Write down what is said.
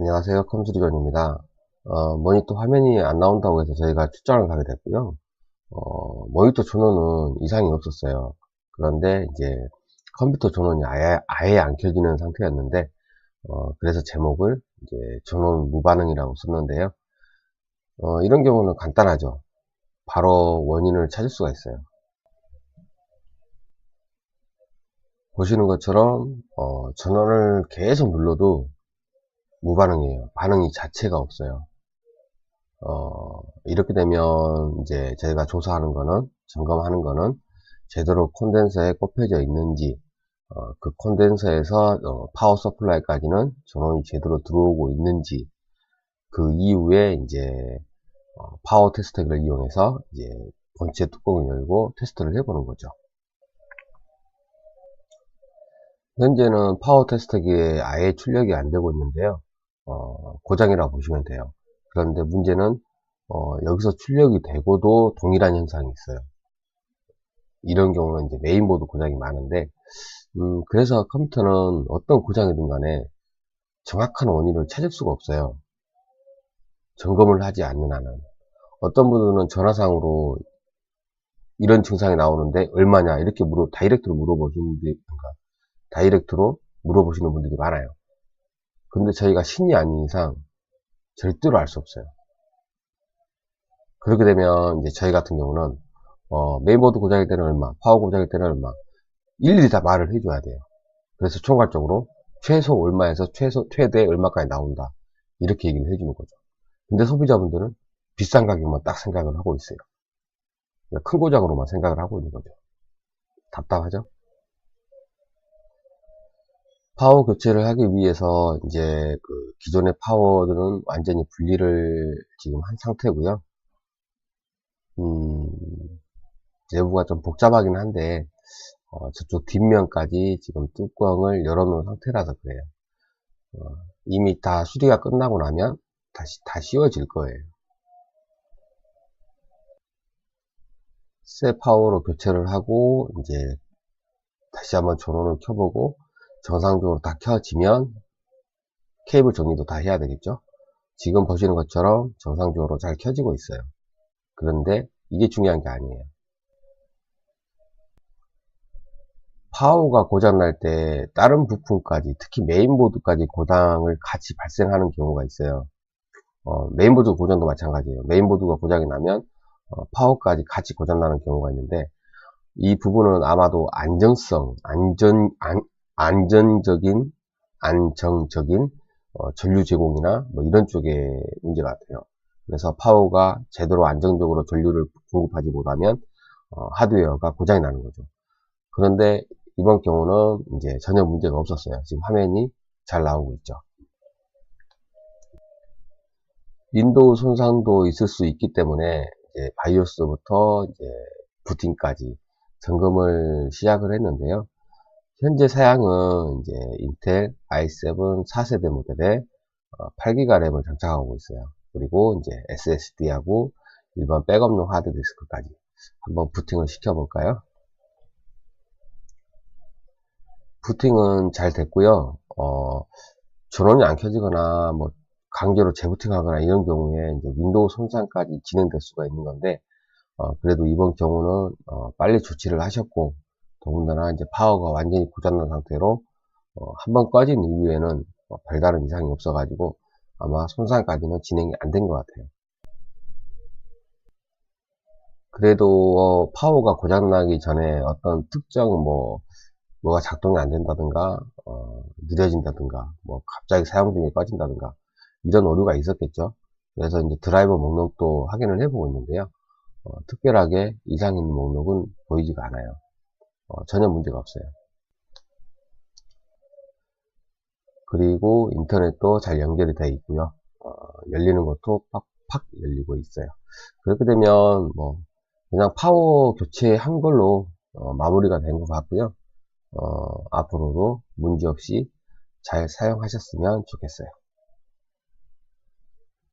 안녕하세요. 컴스리전입니다. 어, 모니터 화면이 안 나온다고 해서 저희가 출장을 가게 됐고요. 어, 모니터 전원은 이상이 없었어요. 그런데 이제 컴퓨터 전원이 아예, 아예 안 켜지는 상태였는데 어, 그래서 제목을 이제 전원 무반응이라고 썼는데요. 어, 이런 경우는 간단하죠. 바로 원인을 찾을 수가 있어요. 보시는 것처럼 어, 전원을 계속 눌러도 무반응이에요. 반응이 자체가 없어요. 어, 이렇게 되면 이제 저희가 조사하는 거는 점검하는 거는 제대로 콘덴서에 꼽혀져 있는지 어, 그 콘덴서에서 어, 파워 서플라이까지는 전원이 제대로 들어오고 있는지 그 이후에 이제 어, 파워 테스트를 이용해서 이제 본체 뚜껑을 열고 테스트를 해보는 거죠. 현재는 파워 테스트기에 아예 출력이 안 되고 있는데요. 어, 고장이라고 보시면 돼요. 그런데 문제는 어, 여기서 출력이 되고도 동일한 현상이 있어요. 이런 경우는 이제 메인보드 고장이 많은데 음, 그래서 컴퓨터는 어떤 고장이든 간에 정확한 원인을 찾을 수가 없어요. 점검을 하지 않는 한은 어떤 분들은 전화상으로 이런 증상이 나오는데 얼마냐 이렇게 물어 다이렉트로 물어보시는 분들이 다이렉트로 물어보시는 분들이 많아요. 근데 저희가 신이 아닌 이상 절대로 알 수 없어요. 그렇게 되면 이제 저희 같은 경우는 어, 메인보드 고장일 때는 얼마, 파워 고장일 때는 얼마 일일이 다 말을 해줘야 돼요. 그래서 총괄적으로 최소 얼마에서 최소 최대 얼마까지 나온다 이렇게 얘기를 해주는 거죠. 근데 소비자분들은 비싼 가격만 딱 생각을 하고 있어요. 큰 고장으로만 생각을 하고 있는 거죠. 답답하죠? 파워 교체를 하기 위해서 이제 그 기존의 파워들은 완전히 분리를 지금 한 상태고요. 음, 내부가 좀 복잡하긴 한데 어, 저쪽 뒷면까지 지금 뚜껑을 열어놓은 상태라서 그래요. 어, 이미 다 수리가 끝나고 나면 다시 다 씌워질 거예요. 새 파워로 교체를 하고 이제 다시 한번 전원을 켜보고 정상적으로 다 켜지면 케이블 정리도 다 해야 되겠죠? 지금 보시는 것처럼 정상적으로 잘 켜지고 있어요. 그런데 이게 중요한 게 아니에요. 파워가 고장날 때 다른 부품까지 특히 메인보드까지 고장을 같이 발생하는 경우가 있어요. 어, 메인보드 고장도 마찬가지예요. 메인보드가 고장이 나면 어, 파워까지 같이 고장나는 경우가 있는데 이 부분은 아마도 안정성 안전 안, 안전적인 안정적인 어, 전류 제공이나 뭐 이런 쪽의 문제 같아요. 그래서 파워가 제대로 안정적으로 전류를 공급하지 못하면 어, 하드웨어가 고장이 나는 거죠. 그런데 이번 경우는 이제 전혀 문제가 없었어요. 지금 화면이 잘 나오고 있죠. 윈도우 손상도 있을 수 있기 때문에 이제 바이오스부터 이제 부팅까지 점검을 시작을 했는데요. 현재 사양은 이제 인텔 i7 4세대 모델에 8기가 램을 장착하고 있어요. 그리고 이제 SSD하고 일반 백업용 하드디스크까지 한번 부팅을 시켜볼까요? 부팅은 잘 됐고요. 어, 전원이 안 켜지거나 뭐 강제로 재부팅하거나 이런 경우에 이제 윈도우 손상까지 진행될 수가 있는 건데 어, 그래도 이번 경우는 어, 빨리 조치를 하셨고 더군다나 이제 파워가 완전히 고장난 상태로 어, 한 번 꺼진 이후에는 뭐 별다른 이상이 없어가지고 아마 손상까지는 진행이 안 된 것 같아요. 그래도 어, 파워가 고장나기 전에 어떤 특정 뭐 뭐가 작동이 안 된다든가 어, 느려진다든가 뭐 갑자기 사용 중에 꺼진다든가 이런 오류가 있었겠죠. 그래서 이제 드라이버 목록도 확인을 해보고 있는데요. 어, 특별하게 이상 있는 목록은 보이지가 않아요. 어, 전혀 문제가 없어요. 그리고 인터넷도 잘 연결이 되어 있고요. 어, 열리는 것도 팍팍 열리고 있어요. 그렇게 되면 뭐 그냥 파워 교체한 걸로 어, 마무리가 된 것 같고요. 어, 앞으로도 문제없이 잘 사용하셨으면 좋겠어요.